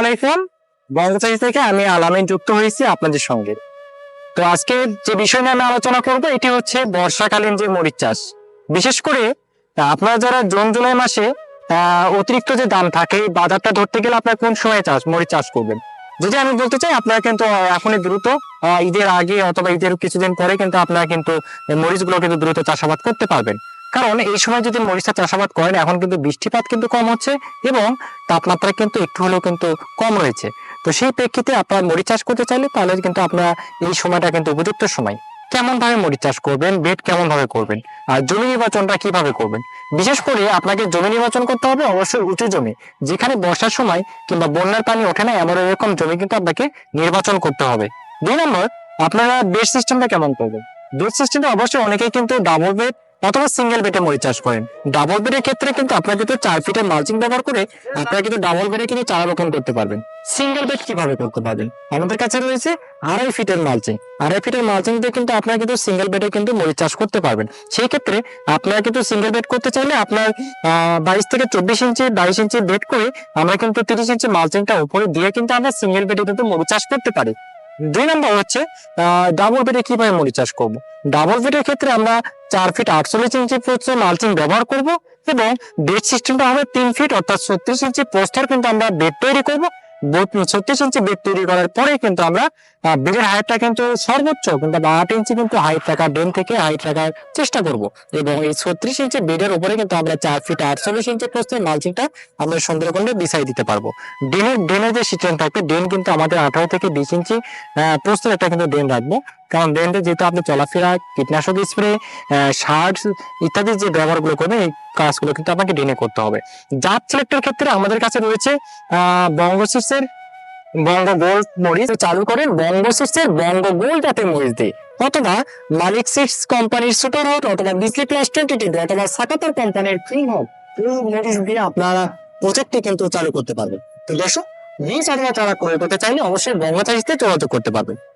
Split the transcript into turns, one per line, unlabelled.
আলাইকুম। বঙ্গচারি থেকে আমি আলামিন যুক্ত হয়েছি আপনাদের সঙ্গে। তো আজকে যে বিষয় নিয়ে আমি আলোচনা করব, এটি হচ্ছে বর্ষাকালীন যে মরিচ চাষ। বিশেষ করে আপনারা যারা জুন, জুলাই মাসে অতিরিক্ত যে দাম থাকে, বাজারটা ধরতে গেলে আপনারা কোন সময় চাষ, মরিচ চাষ করবেন? যদি আমি বলতে চাই, আপনারা কিন্তু এখনই দ্রুত ঈদের আগে অথবা ঈদের কিছুদিন পরে কিন্তু আপনারা কিন্তু, মরিচগুলো কিন্তু দ্রুত চাষাবাদ করতে পারবেন। কারণ এই সময় যদি মরিচটা চাষাবাদ করেন, এখন কিন্তু বৃষ্টিপাত কিন্তু কম হচ্ছে এবং তাপমাত্রা কিন্তু একটু হলেও কিন্তু কম রয়েছে। তো সেই প্রেক্ষিতে আপনারা মরিচ চাষ করতে চাইলে তাহলে কিন্তু আপনারা এই সময়টা কিন্তু উপযুক্ত সময়। কেমন ভাবে মরিচ চাষ করবেন? বেড কেমন ভাবে করবেন? আর জমি নির্বাচনটা কীভাবে করবেন? বিশেষ করে আপনাকে জমি নির্বাচন করতে হবে, অবশ্যই উঁচু জমি। যেখানে বর্ষার সময় কিংবা বন্যার পানি ওঠে না, এমন এরকম জমি কিন্তু আপনাকে নির্বাচন করতে হবে। দুই নম্বর, আপনারা বেড সিস্টেমটা কেমন করবেন? বেড সিস্টেমটা অবশ্যই অনেকেই কিন্তু ডাবল বেড অথবা সিঙ্গেল বেডে মরিচ চাষ করেন। ডাবল বেডের ক্ষেত্রে কিন্তু আপনারা কিন্তু চার ফিটের মালচিং ব্যবহার করে আপনারা কিন্তু ডাবল বেডে কিন্তু চারা রোপণ করতে পারবেন। সিঙ্গেল বেড কীভাবে করতে পারবেন? আমাদের কাছে রয়েছে আড়াই ফিটের মালচিং আড়াই ফিটের মালচিং দিয়ে কিন্তু আপনারা কিন্তু সিঙ্গেল বেডে কিন্তু মরিচ চাষ করতে পারবেন। সেই ক্ষেত্রে আপনারা কিন্তু সিঙ্গেল বেড করতে চাইলে আপনার বাইশ থেকে চব্বিশ ইঞ্চি বাইশ ইঞ্চি বেড করে আমরা কিন্তু তিরিশ ইঞ্চি মালচিংটা উপরে দিয়ে কিন্তু আমরা সিঙ্গেল বেডে কিন্তু মরিচ চাষ করতে পারি। দুই নম্বর হচ্ছে ডাবল বেডে কীভাবে মরিচ চাষ করব? ডাবল বেডের ক্ষেত্রে আমরা চার ফিট আটচল্লিশ ইঞ্চি পোস্টে মালচিং ব্যবহার করব এবং বেড সিস্টেমটা হবে তিন ফিট অর্থাৎ ছত্রিশ ইঞ্চি পোস্টার কিন্তু আমরা বেড তৈরি করব। ছত্রিশ ইঞ্চি বেড তৈরি করার পরে কিন্তু আমরা বেডের হাইটটা কিন্তু সর্বোচ্চ, কিন্তু আট ইঞ্চি কিন্তু হাইট রাখার ডেন থেকে হাইট রাখার চেষ্টা করব। এবং এই ছত্রিশ ইঞ্চি বেডের উপরে কিন্তু আমরা চার ফিট আটচল্লিশ ইঞ্চি প্রস্তুতি মালচিংটা আমরা সুন্দর করে বিছাই দিতে পারব। ডেনের ডেনের যে সিস্টেম থাকবে ডেন কিন্তু আমাদের আঠারো থেকে বিশ ইঞ্চি প্রস্তুত একটা কিন্তু ডেন রাখব। কারণ ড্রেনটা যেহেতু আপনি চলাফেরা, কীটনাশক স্প্রে সার ইত্যাদি যে ব্যবহারগুলো করবেন, এই কাজগুলো কিন্তু আপনাকে ড্রেনে করতে হবে। জাত সিলেক্টের ক্ষেত্রে আমাদের কাছে রয়েছে বঙ্গশিসের বঙ্গ গোল্ড মরিচ। চালু করেন বঙ্গশিসের বঙ্গ গোল্ড জাতের মরিচ দিয়ে। অথবা মালিক সিক্স কোম্পানির সুপার হট অথবা বিসলি প্লাস টোয়েন্টি টোয়েন্টি অথবা সাকাতার কোম্পানির ক্রিম হট এই মরিচ দিয়ে আপনারা প্রজেক্টটি কিন্তু চালু করতে পারবেন। তো দর্শক বীজ অথবা চারা করে করতে চাইলে অবশ্যই বঙ্গ চাষিতে যোগাযোগ করতে পারবেন।